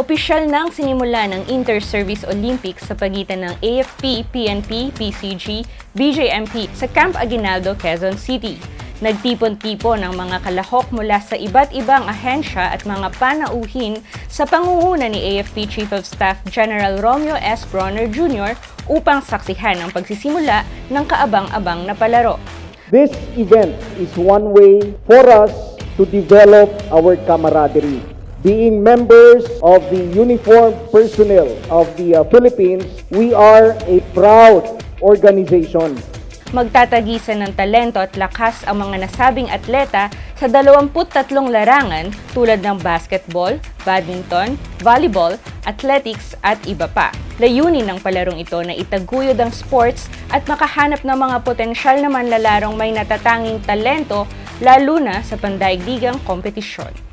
Opisyal nang sinimula ng Inter-Service Olympics sa pagitan ng AFP, PNP, PCG, BJMP sa Camp Aguinaldo, Quezon City. Nagtipon-tipon ang mga kalahok mula sa iba't ibang ahensya at mga panauhin sa pangunguna ni AFP Chief of Staff General Romeo S. Bronner Jr. upang saksihan ang pagsisimula ng kaabang-abang na palaro. This event is one way for us to develop our camaraderie. Being members of the uniformed personnel of the uh, Philippines, we are a proud organization. Magtatagisan ng talento at lakas ang mga nasabing atleta sa 23 larangan tulad ng basketball, badminton, volleyball, athletics at iba pa. Layunin ng palarong ito na itaguyod ang sports at makahanap ng mga potensyal na manlalarong may natatanging talento lalo na sa pandaigdigang kompetisyon.